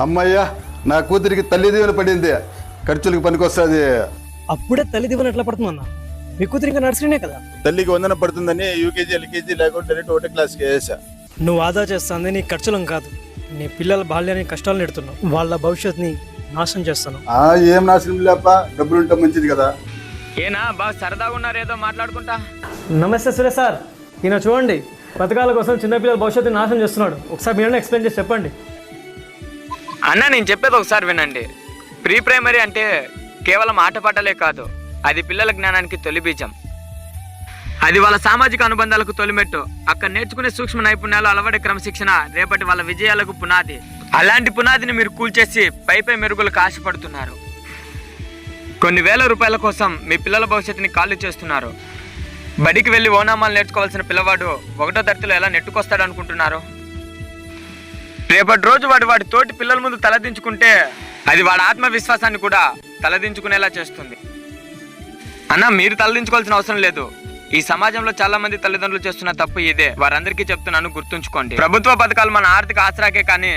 అమ్మయ్యా నా కూతురికి తల్లి దీవెన పడింది. ఖర్చులకు పనికొస్తుంది. అప్పుడే తల్లి దివన ఎట్లా పడుతుంది అన్న? మీ కూతురు ఇంకా నర్సరీనే కదా? తల్లికి వందన పడుతుందని యూకేజీ ఎల్కేజీ లేకుండా డైరెక్ట్ ఒకటే క్లాస్కి వేసా. నువ్వు ఆదా చేస్తుంది నీ ఖర్చులం కాదు. నీ పిల్లల బాల్యాన్ని కష్టాలు నెడుతున్నావు వాళ్ళ భవిష్యత్తుని నాశనం చేస్తాను. ఆ ఏం నాశనం లేప? డబ్బులు ఉంటే మంచిది కదా. ఏనా? బాగా సరదాగా ఉన్నారు ఏదో మాట్లాడుకుంటా. నమస్తే సురేష్ సార్. ఈయన చూడండి పథకాల కోసం చిన్నపిల్లల భవిష్యత్తుని నాశనం చేస్తున్నాడు. ఒకసారి మీరే ఎక్స్ప్లెయిన్ చేసి చెప్పండి. అన్న నేను చెప్పేది ఒకసారి వినండి. ప్రీ ప్రైమరీ అంటే కేవలం ఆటపాటలే కాదు అది పిల్లల జ్ఞానానికి తొలి బీజం. అది వాళ్ళ సామాజిక అనుబంధాలకు తొలిమెట్టు. అక్కడ నేర్చుకునే సూక్ష్మ నైపుణ్యాలు అలవాటు క్రమశిక్షణ రేపటి వాళ్ళ విజయాలకు పునాది. అలాంటి పునాదిని మీరు కూల్చేసి పై పై మెరుగులకు ఆశపడుతున్నారు. కొన్ని వేల రూపాయల కోసం మీ పిల్లల భవిష్యత్తుని ఖాళీ చేస్తున్నారు. బడికి వెళ్ళి ఓనామాలు నేర్చుకోవాల్సిన పిల్లవాడు ఒకటో తరగతిలో ఎలా నెట్టుకొస్తాడు అనుకుంటున్నారు? రేపటి రోజు వాడు వాడి తోటి పిల్లల ముందు తలదించుకుంటే అది వాడి ఆత్మవిశ్వాసాన్ని కూడా తలదించుకునేలా చేస్తుంది. అన్న మీరు తలదించుకోవాల్సిన అవసరం లేదు. ఈ సమాజంలో చాలా మంది తల్లిదండ్రులు చేస్తున్న తప్పు ఇదే. వారందరికీ చెప్తున్నాను గుర్తుంచుకోండి. ప్రభుత్వ పథకాలు మన ఆర్థిక ఆసరాకే కానీ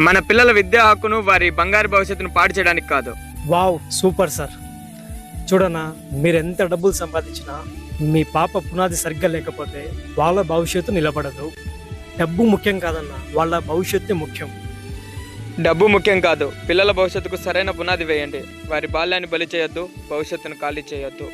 మన పిల్లల విద్యా హక్కును వారి బంగారు భవిష్యత్తును పాడు చేయడానికి కాదు. Wow super sir. చూడన్నా మీరు ఎంత డబ్బులు సంపాదించినా మీ పాప పునాది సరిగ్గా లేకపోతే వాళ్ళ భవిష్యత్తు నిలబడదు. డబ్బు ముఖ్యం కాదన్న వాళ్ళ భవిష్యత్తు ముఖ్యం. డబ్బు ముఖ్యం కాదు. పిల్లల భవిష్యత్తుకు సరైన పునాది వేయండి. వారి బాల్యాన్ని బలి చేయొద్దు భవిష్యత్తును ఖాళీ చేయొద్దు.